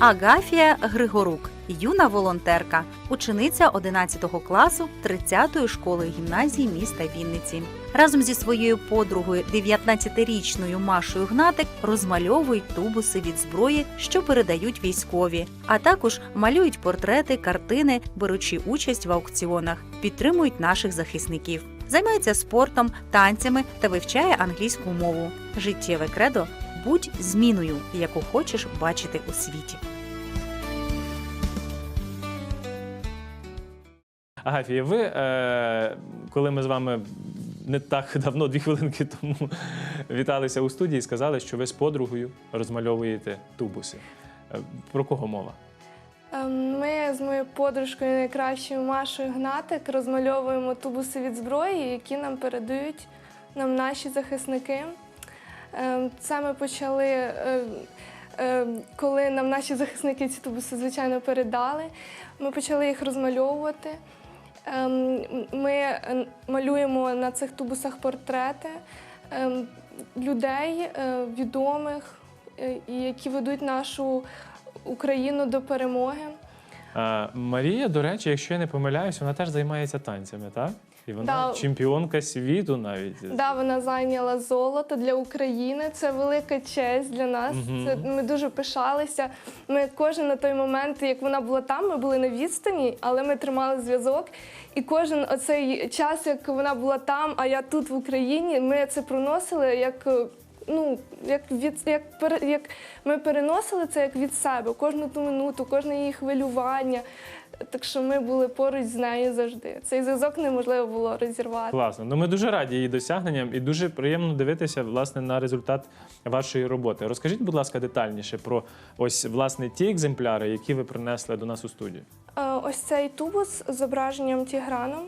Агафія Григорук, юна волонтерка, учениця 11 класу 30-ї школи гімназії міста Вінниці. Разом зі своєю подругою, 19-річною Машою Гнатик, розмальовують тубуси від зброї, що передають військові, а також малюють портрети, картини, беручи участь в аукціонах, підтримують наших захисників. Займається спортом, танцями та вивчає англійську мову. Життєве кредо будь зміною, яку хочеш бачити у світі. Агафія, ви, е, коли ми з вами не так давно, дві хвилинки тому віталися у студії, сказали, що ви з подругою розмальовуєте тубуси. Е, Про кого мова? Ем, Ми з моєю подружкою найкращою Машою Гнатик розмальовуємо тубуси від зброї, які нам передають нам наші захисники. Ем, Це ми почали, е, е, коли нам наші захисники ці тубуси, звичайно, передали. Ми почали їх розмальовувати. Ем, Ми малюємо на цих тубусах портрети ем, людей е, відомих, е, які ведуть нашу Україну до перемоги. Марія, до речі, якщо я не помиляюсь, вона теж займається танцями, так? І вона Да. чемпіонка світу навіть. Да, вона зайняла золото для України. Це велика честь для нас. Мгм. Це ми дуже пишалися. Ми кожен на той момент, як вона була там, ми були на відстані, але ми тримали зв'язок. І кожен оцей час, як вона була там, а я тут в Україні, ми це проносили як. Ну, як від як, як ми переносили це як від себе, кожну ту минуту, кожне її хвилювання. Так що ми були поруч з нею завжди. Цей зв'язок неможливо було розірвати. Класно. Ну ми дуже раді її досягненням і дуже приємно дивитися власне на результат вашої роботи. Розкажіть, будь ласка, детальніше про ось власне ті екземпляри, які ви принесли до нас у студію. Е, Ось цей тубус з зображенням Тіграном.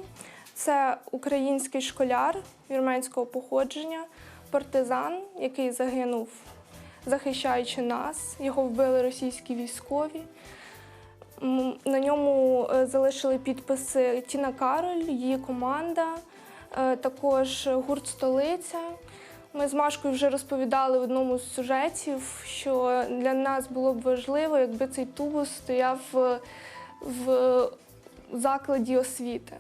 Це український школяр вірменського походження, партизан, який загинув, захищаючи нас. Його вбили російські військові. На ньому е, залишили підписи Тіна Кароль, її команда, е, також гурт Столиця. Ми з Машкою вже розповідали в одному з сюжетів, що для нас було б важливо, якби цей тубус стояв в, в закладі освіти.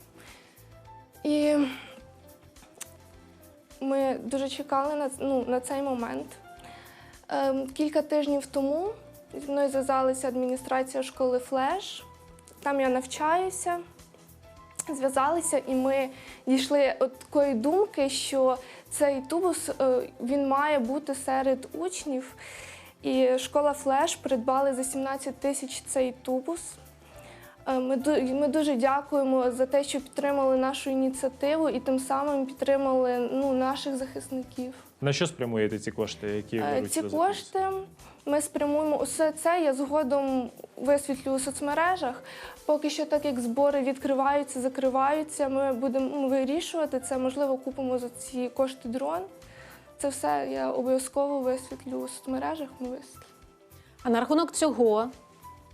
І ми дуже чекали на, ну, на цей момент. Ем, Кілька тижнів тому зі мною зв'язалася адміністрація школи Флеш. Там я навчаюся. Зв'язалися, і ми дійшли от такої думки, що цей тубус е, він має бути серед учнів. І школа Флеш придбали за 17 тисяч цей тубус. Е, Ми, ми дуже дякуємо за те, що підтримали нашу ініціативу і тим самим підтримали ну, наших захисників. На що спрямуєте ці кошти, які Е, беруть Ці кошти ми спрямуємо усе це. Я згодом висвітлю у соцмережах. Поки що, так як збори відкриваються, закриваються, ми будемо вирішувати це. Можливо, купимо за ці кошти дрон. Це все я обов'язково висвітлю у соцмережах. Ми висвітлю. А на рахунок цього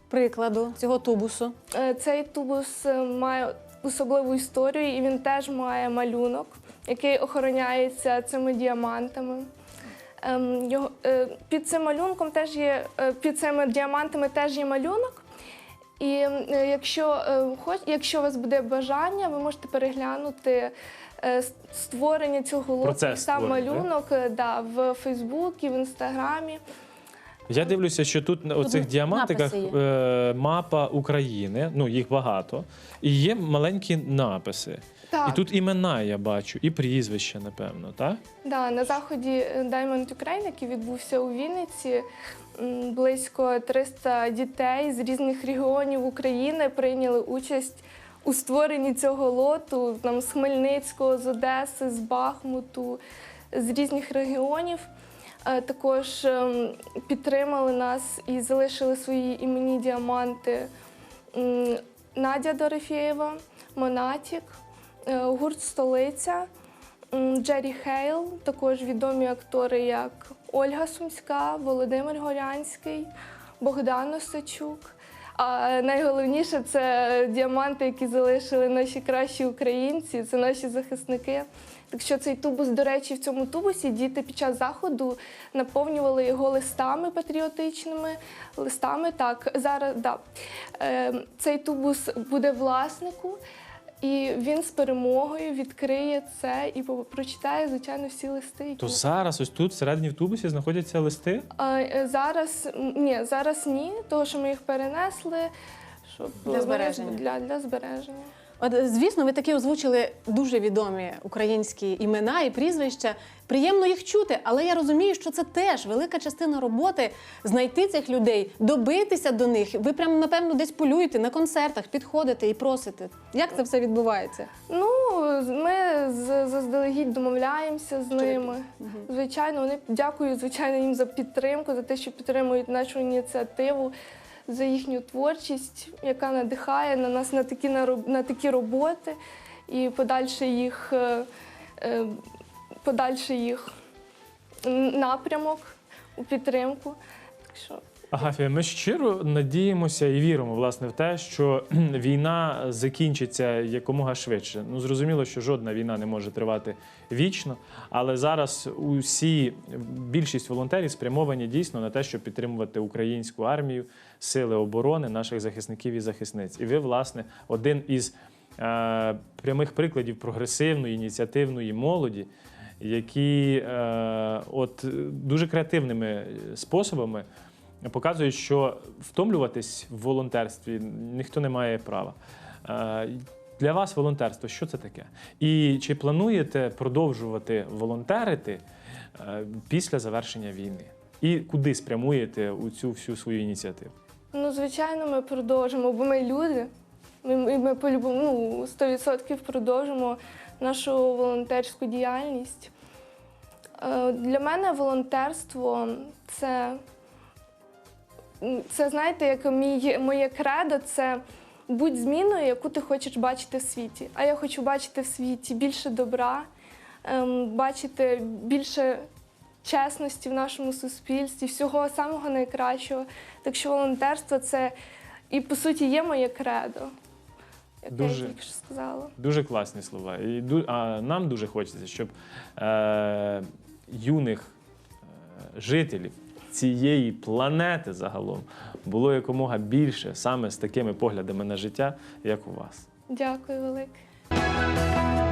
прикладу, цього тубусу, Е, Цей тубус е, має особливу історію, і він теж має малюнок, який охороняється цими діамантами. Ем, Його, е, під цим малюнком теж є, під цими діамантами теж є малюнок. І якщо, хоч, якщо у вас буде бажання, ви можете переглянути створення цього лоту, сам створення, малюнок да, в Фейсбуці, в Інстаграмі. Я дивлюся, що тут на оцих діамантиках написи е, мапа України, ну їх багато, і є маленькі написи. Так. І тут імена я бачу, і прізвища, напевно, так? Да, на заході Diamond Ukraine, який відбувся у Вінниці, м, близько 300 дітей з різних регіонів України прийняли участь у створенні цього лоту там, з Хмельницького, з Одеси, з Бахмуту, з різних регіонів. Е, Також ем, підтримали нас і залишили свої іменні діаманти Надя Дорофєєва, Монатік, е, гурт Столиця. Джері Хейл, також відомі актори, як Ольга Сумська, Володимир Горянський, Богдан Осачук. А найголовніше це діаманти, які залишили наші кращі українці, це наші захисники. Так що цей тубус, до речі, в цьому тубусі діти під час заходу наповнювали його листами патріотичними. Листами, так, зараз да. Е, цей тубус буде власнику, і він з перемогою відкриє це і прочитає, звичайно, всі листи. Які... То зараз ось тут, всередині в тубусі, знаходяться листи. А, е, зараз ні, зараз ні, тому що ми їх перенесли. Щоб Для збереження. Для, для збереження. От, звісно, ви таки озвучили дуже відомі українські імена і прізвища. Приємно їх чути, але я розумію, що це теж велика частина роботи знайти цих людей, добитися до них. Ви прямо напевно десь полюєте на концертах, підходите і просите. Як це все відбувається? Ну, ми заздалегідь домовляємося з ними. Звичайно, вони дякую, звичайно, їм за підтримку, за те, що підтримують нашу ініціативу, за їхню творчість, яка надихає на нас на такі, на такі роботи і подальше їх, е, е, подальший їх напрямок у підтримку. Так що Агафія, ми щиро надіємося і віримо власне в те, що війна закінчиться якомога швидше. Ну зрозуміло, що жодна війна не може тривати вічно, але зараз усі більшість волонтерів спрямовані дійсно на те, щоб підтримувати українську армію, сили оборони, наших захисників і захисниць. І ви, власне, один із е, прямих прикладів прогресивної ініціативної молоді, які е, от дуже креативними способами показують, що втомлюватись в волонтерстві ніхто не має права. Е, Для вас волонтерство що це таке? І чи плануєте продовжувати волонтерити е, після завершення війни? І куди спрямуєте у цю всю свою ініціативу? Ну, звичайно, ми продовжимо, бо ми люди. Ми, ми, ми по-любому ну, 100% продовжимо нашу волонтерську діяльність. Е, Для мене волонтерство це, це знаєте, як мій, моє кредо це будь зміною, яку ти хочеш бачити в світі. А я хочу бачити в світі більше добра, ем, бачити більше чесності в нашому суспільстві, всього самого найкращого. Так що волонтерство це і по суті є моє кредо. Як Дуже. я тільки сказала. Дуже класні слова. І а нам дуже хочеться, щоб е, юних е, жителів цієї планети загалом було якомога більше саме з такими поглядами на життя, як у вас. Дякую велике.